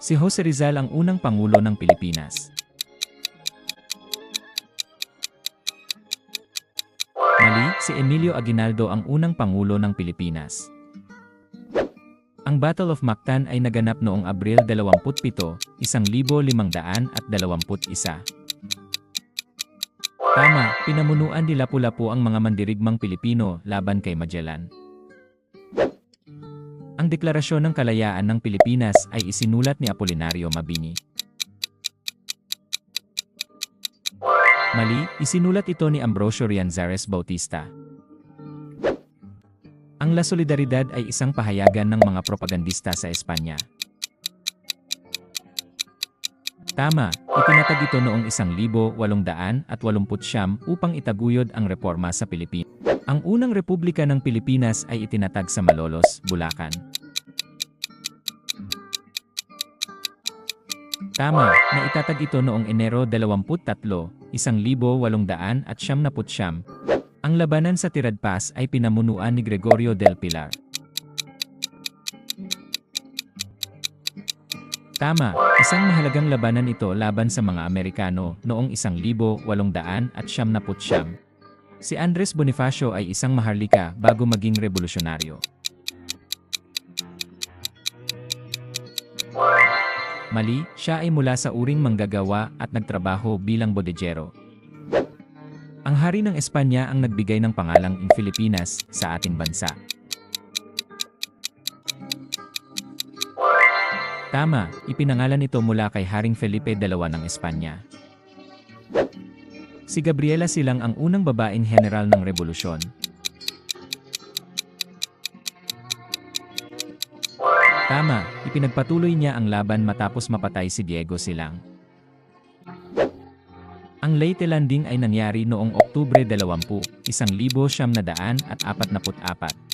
Si Jose Rizal ang unang Pangulo ng Pilipinas. Mali, si Emilio Aguinaldo ang unang Pangulo ng Pilipinas. Ang Battle of Mactan ay naganap noong Abril 27, 1521. Tama, pinamunuan ni Lapu-Lapu ang mga mandirigmang Pilipino laban kay Magellan. Ang Deklarasyon ng Kalayaan ng Pilipinas ay isinulat ni Apolinario Mabini. Mali, isinulat ito ni Ambrosio Rianzares Bautista. Ang La Solidaridad ay isang pahayagan ng mga propagandista sa Espanya. Tama, itinatag ito noong 1889 upang itaguyod ang reforma sa Pilipinas. Ang unang republika ng Pilipinas ay itinatag sa Malolos, Bulacan. Tama, naitatag ito noong Enero 23, 1800 at siyam na putsyam. Ang labanan sa Tirad Pass ay pinamunuan ni Gregorio del Pilar. Tama, isang mahalagang labanan ito laban sa mga Amerikano noong 1800 at siyam na putsyam. Si Andres Bonifacio ay isang maharlika bago maging revolusyonaryo. Mali, siya ay mula sa uring manggagawa at nagtrabaho bilang bodegero. Ang hari ng Espanya ang nagbigay ng pangalang in Filipinas sa ating bansa. Tama, ipinangalan ito mula kay Haring Felipe II ng Espanya. Si Gabriela Silang ang unang babaeng general ng revolusyon. Tama, ipinagpatuloy niya ang laban matapos mapatay si Diego Silang. Ang Leyte Landing ay nangyari noong Oktubre 20, 1944.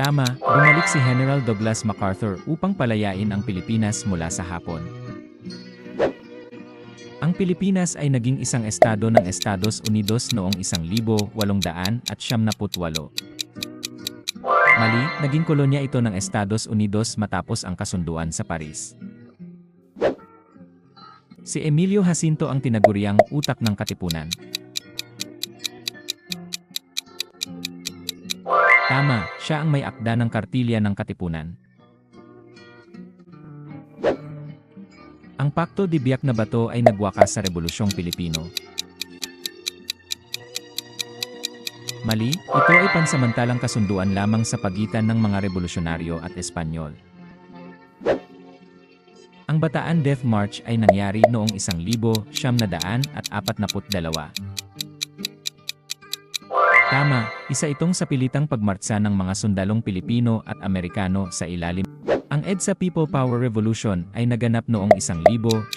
Tama, bumalik si General Douglas MacArthur upang palayain ang Pilipinas mula sa Hapon. Ang Pilipinas ay naging isang estado ng Estados Unidos noong 1878. Mali, naging kolonya ito ng Estados Unidos matapos ang kasunduan sa Paris. Si Emilio Jacinto ang tinaguriang utak ng katipunan. Tama, siya ang may akda ng kartilya ng katipunan. Ang Pakto di Biak na Bato ay nagwakas sa Rebolusyong Pilipino. Mali, ito ay pansamantalang kasunduan lamang sa pagitan ng mga revolusyonaryo at Espanyol. Ang Bataan Death March ay nangyari noong 1942. Tama, isa itong sa pilitang pagmartsa ng mga sundalong Pilipino at Amerikano sa ilalim. Ang EDSA People Power Revolution ay naganap noong 1983.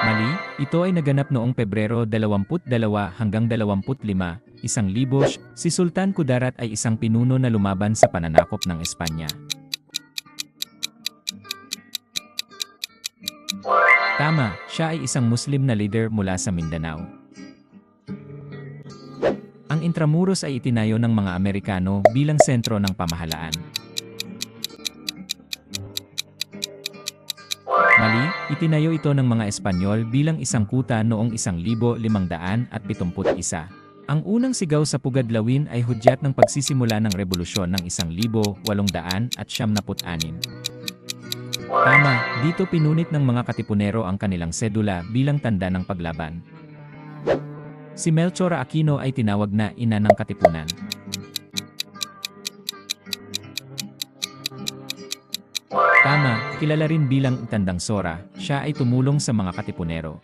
Mali, ito ay naganap noong Pebrero 22 hanggang 25, 1000. Si Sultan Kudarat ay isang pinuno na lumaban sa pananakop ng Espanya. Tama, siya ay isang Muslim na leader mula sa Mindanao. Ang Intramuros ay itinayo ng mga Amerikano bilang sentro ng pamahalaan. Mali, itinayo ito ng mga Espanyol bilang isang kuta noong 1571. Ang unang sigaw sa Pugadlawin ay hudyat ng pagsisimula ng revolusyon ng 1876. Tama, dito pinunit ng mga katipunero ang kanilang sedula bilang tanda ng paglaban. Si Melchor Aquino ay tinawag na ina ng katipunan. Tama, kilala rin bilang Tandang Sora, siya ay tumulong sa mga katipunero.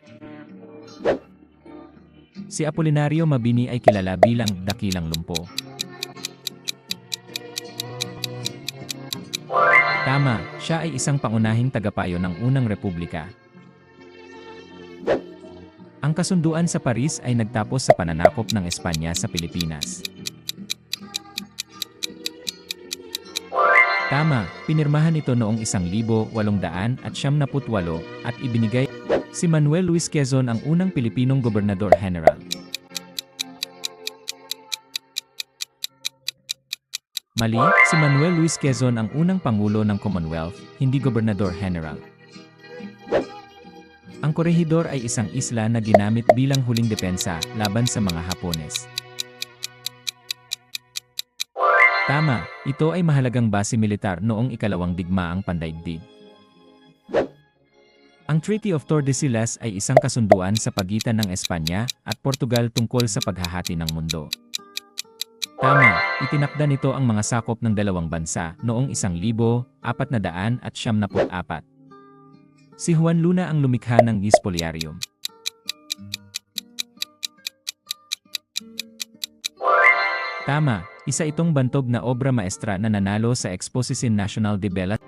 Si Apolinario Mabini ay kilala bilang Dakilang Lumpo. Tama, siya ay isang pangunahing tagapayo ng unang republika. Ang kasunduan sa Paris ay nagtapos sa pananakop ng Espanya sa Pilipinas. Tama, pinirmahan ito noong 1878 at ibinigay si Manuel Luis Quezon ang unang Pilipinong Gobernador General. Mali, si Manuel Luis Quezon ang unang pangulo ng Commonwealth, hindi gobernador general. Ang korehidor ay isang isla na ginamit bilang huling depensa laban sa mga Hapones. Tama, ito ay mahalagang base militar noong ikalawang digmaang pandaigdig. Ang Treaty of Tordesillas ay isang kasunduan sa pagitan ng Espanya at Portugal tungkol sa paghahati ng mundo. Tama, itinakda nito ang mga sakop ng dalawang bansa noong 1400 at siyam na apat. Si Juan Luna ang lumikha ng Gispoliarium. Tama, isa itong bantog na obra maestra na nanalo sa Exposition National de Bellas